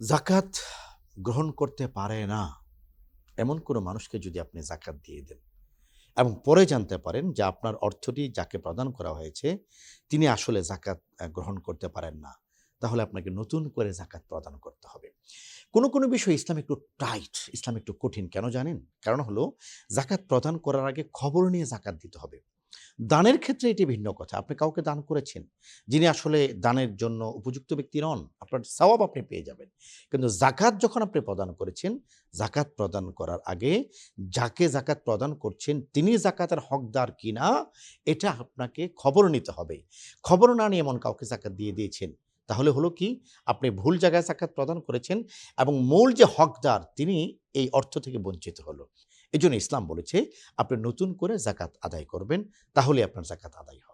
জাকাত গ্রহণ করতে পারে না, এমন কোনো মানুষকে যদি আপনি জাকাত দিয়ে দেন এবং পরে জানতে পারেন যে আপনার অর্থটি যাকে প্রদান করা হয়েছে, তিনি আসলে জাকাত গ্রহণ করতে পারেন না, তাহলে আপনাকে নতুন করে জাকাত প্রদান করতে হবে। কোনো কোনো বিষয় ইসলাম একটু টাইট, ইসলাম একটু কঠিন, কেন জানেন? কারণ হলো, জাকাত প্রদান করার আগে খবর নিয়ে জাকাত দিতে হবে। দানের ক্ষেত্রে এটি ভিন্ন কথা। আপনি কাউকে দান করেছেন, যিনি আসলে দানের জন্য উপযুক্ত ব্যক্তি নন, আপনার সওয়াব আপনি পেয়ে যাবেন। কিন্তু জাকাত যখন আপনি প্রদান করেছেন জাকাত প্রদান করার আগে যাকে জাকাত প্রদান করছেন, তিনি জাকাতের হকদার কিনা, এটা আপনাকে খবর নিতে হবে। খবর না নিয়ে এমন কাউকে জাকাত দিয়ে দিয়েছেন। তাহলে হলো কি? আপনি ভুল জায়গায় সাক্ষাৎ প্রদান করেছেন এবং মূল যে হকদার, তিনি এই অর্থ থেকে বঞ্চিত হলো। এই জন্য ইসলাম বলেছে, আপনি নতুন করে জাকাত আদায় করবেন তাহলে আপনার জাকাত আদায় হবে।